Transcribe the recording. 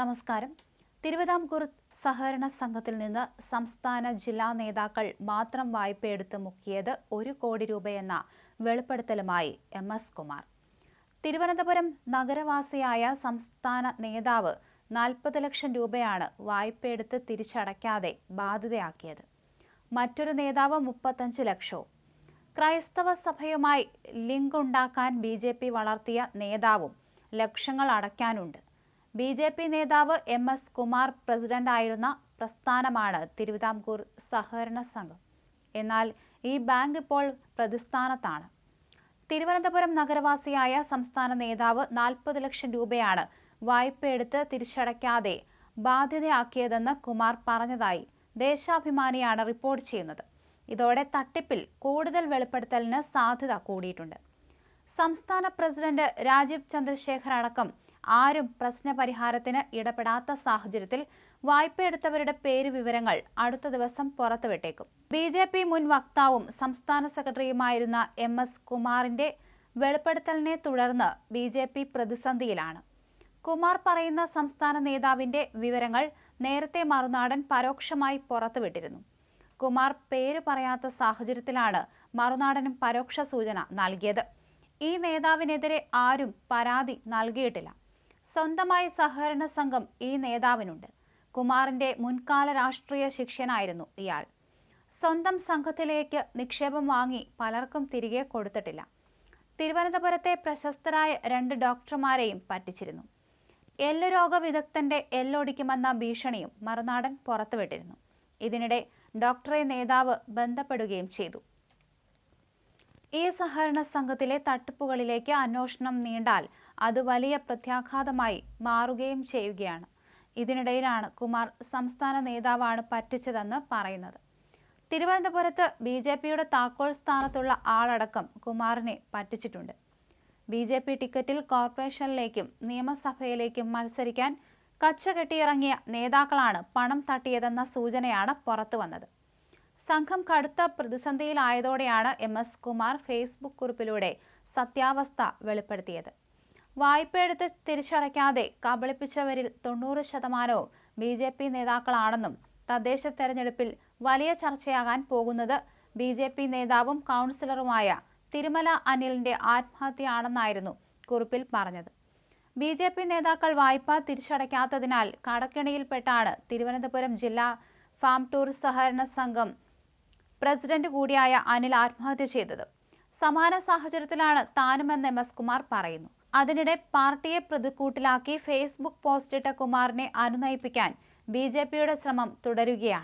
നമസ്കാരം. തിരുവിതാംകൂർ സഹകരണ സംഘത്തിൽ നിന്ന് സംസ്ഥാന ജില്ലാ നേതാക്കൾ മാത്രം വായ്പയെടുത്ത് മുക്കിയത് ഒരു കോടി രൂപയെന്ന വെളിപ്പെടുത്തലുമായി എം എസ് കുമാർ. തിരുവനന്തപുരം നഗരവാസിയായ സംസ്ഥാന നേതാവ് നാൽപ്പത് ലക്ഷം രൂപയാണ് വായ്പയെടുത്ത് തിരിച്ചടയ്ക്കാതെ ബാധ്യതയാക്കിയത്. മറ്റൊരു നേതാവ് മുപ്പത്തഞ്ച് ലക്ഷവും. ക്രൈസ്തവ സഭയുമായി ലിങ്ക് ഉണ്ടാക്കാൻ ബി വളർത്തിയ നേതാവും ലക്ഷങ്ങൾ അടയ്ക്കാനുണ്ട്. ബി ജെ പി നേതാവ് എം എസ് കുമാർ പ്രസിഡന്റായിരുന്ന പ്രസ്ഥാനമാണ് തിരുവിതാംകൂർ സഹകരണ സംഘം. എന്നാൽ ഈ ബാങ്ക് ഇപ്പോൾ പ്രതിസ്ഥാനത്താണ്. തിരുവനന്തപുരം നഗരവാസിയായ സംസ്ഥാന നേതാവ് നാൽപ്പത് ലക്ഷം രൂപയാണ് വായ്പ വായ്പയെടുത്ത് തിരിച്ചടയ്ക്കാതെ ബാധ്യതയാക്കിയതെന്ന് കുമാർ പറഞ്ഞതായി ദേശാഭിമാനിയാണ് റിപ്പോർട്ട് ചെയ്യുന്നത്. ഇതോടെ തട്ടിപ്പിൽ കൂടുതൽ വെളിപ്പെടുത്തലിന് സാധ്യത കൂടിയിട്ടുണ്ട്. സംസ്ഥാന പ്രസിഡന്റ് രാജീവ് ചന്ദ്രശേഖർ അടക്കം ആരും പ്രശ്നപരിഹാരത്തിന് ഇടപെടാത്ത സാഹചര്യത്തിൽ വായ്പയെടുത്തവരുടെ പേര് വിവരങ്ങൾ അടുത്ത ദിവസം പുറത്തുവിട്ടേക്കും. ബി ജെ പി മുൻ വക്താവും സംസ്ഥാന സെക്രട്ടറിയുമായിരുന്ന എം എസ് കുമാറിന്റെ വെളിപ്പെടുത്തലിനെ തുടർന്ന് ബി ജെ പി പ്രതിസന്ധിയിലാണ്. കുമാർ പറയുന്ന സംസ്ഥാന നേതാവിന്റെ വിവരങ്ങൾ നേരത്തെ മറുനാടൻ പരോക്ഷമായി പുറത്തുവിട്ടിരുന്നു. കുമാർ പേര് പറയാത്ത സാഹചര്യത്തിലാണ് മറുനാടനും പരോക്ഷ സൂചന നൽകിയത്. ഈ നേതാവിനെതിരെ ആരും പരാതി നൽകിയിട്ടില്ല. സ്വന്തമായി സഹകരണ സംഘം ഈ നേതാവിനുണ്ട്. കുമാറിന്റെ മുൻകാല രാഷ്ട്രീയ ശിക്ഷനായിരുന്നു ഇയാൾ. സ്വന്തം സംഘത്തിലേക്ക് നിക്ഷേപം വാങ്ങി പലർക്കും തിരികെ കൊടുത്തിട്ടില്ല. തിരുവനന്തപുരത്തെ പ്രശസ്തരായ രണ്ട് ഡോക്ടർമാരെയും പറ്റിച്ചിരുന്നു. എല്ല് രോഗ വിദഗ്ധന്റെ എല്ലൊടിക്കുമെന്ന ഭീഷണിയും മറുനാടൻ പുറത്തുവിട്ടിരുന്നു. ഇതിനിടെ ഡോക്ടറെ നേതാവ് ബന്ധപ്പെടുകയും ചെയ്തു. ഈ സഹകരണ സംഘത്തിലെ തട്ടിപ്പുകളിലേക്ക് അന്വേഷണം നീണ്ടാൽ അത് വലിയ പ്രത്യാഘാതമായി മാറുകയും ചെയ്യുകയാണ്. ഇതിനിടയിലാണ് കുമാർ സംസ്ഥാന നേതാവാണ് പറ്റിച്ചതെന്ന് പറയുന്നത്. തിരുവനന്തപുരത്ത് ബി ജെ പിയുടെ താക്കോൽ സ്ഥാനത്തുള്ള ആളടക്കം കുമാറിനെ പറ്റിച്ചിട്ടുണ്ട്. ബി ജെ പി ടിക്കറ്റിൽ കോർപ്പറേഷനിലേക്കും നിയമസഭയിലേക്കും മത്സരിക്കാൻ കച്ച കച്ചകെട്ടിയിറങ്ങിയ നേതാക്കളാണ് പണം തട്ടിയതെന്ന സൂചനയാണ് പുറത്തുവന്നത്. സംഘം കടുത്ത പ്രതിസന്ധിയിലായതോടെയാണ് എം എസ് കുമാർ ഫേസ്ബുക്ക് കുറിപ്പിലൂടെ സത്യാവസ്ഥ വെളിപ്പെടുത്തിയത്. വായ്പയെടുത്ത് തിരിച്ചടയ്ക്കാതെ കബളിപ്പിച്ചവരിൽ തൊണ്ണൂറ് ശതമാനവും ബി ജെ പി നേതാക്കളാണെന്നും തദ്ദേശ തെരഞ്ഞെടുപ്പിൽ വലിയ ചർച്ചയാകാൻ പോകുന്നത് ബി ജെ പി നേതാവും കൗൺസിലറുമായ തിരുമല അനിലിന്റെ ആത്മഹത്യയാണെന്നായിരുന്നു കുറിപ്പിൽ പറഞ്ഞത്. ബി ജെ പി നേതാക്കൾ വായ്പ തിരിച്ചടയ്ക്കാത്തതിനാൽ കടക്കിണിയിൽപ്പെട്ടാണ് തിരുവനന്തപുരം ജില്ലാ ഫാം ടൂർ സഹകരണ സംഘം പ്രസിഡന്റ് കൂടിയായ അനിൽ ആത്മഹത്യ ചെയ്തത്. സമാന സാഹചര്യത്തിലാണ് താനുമെന്ന് എം. എസ്. കുമാർ പറയുന്നു. അതിനിടെ പാർട്ടിയെ പ്രതിക്കൂട്ടിലാക്കി ഫേസ്ബുക്ക് പോസ്റ്റിട്ട കുമാറിനെ അനുനയിപ്പിക്കാൻ ബി ജെ പിയുടെ ശ്രമം തുടരുകയാണ്.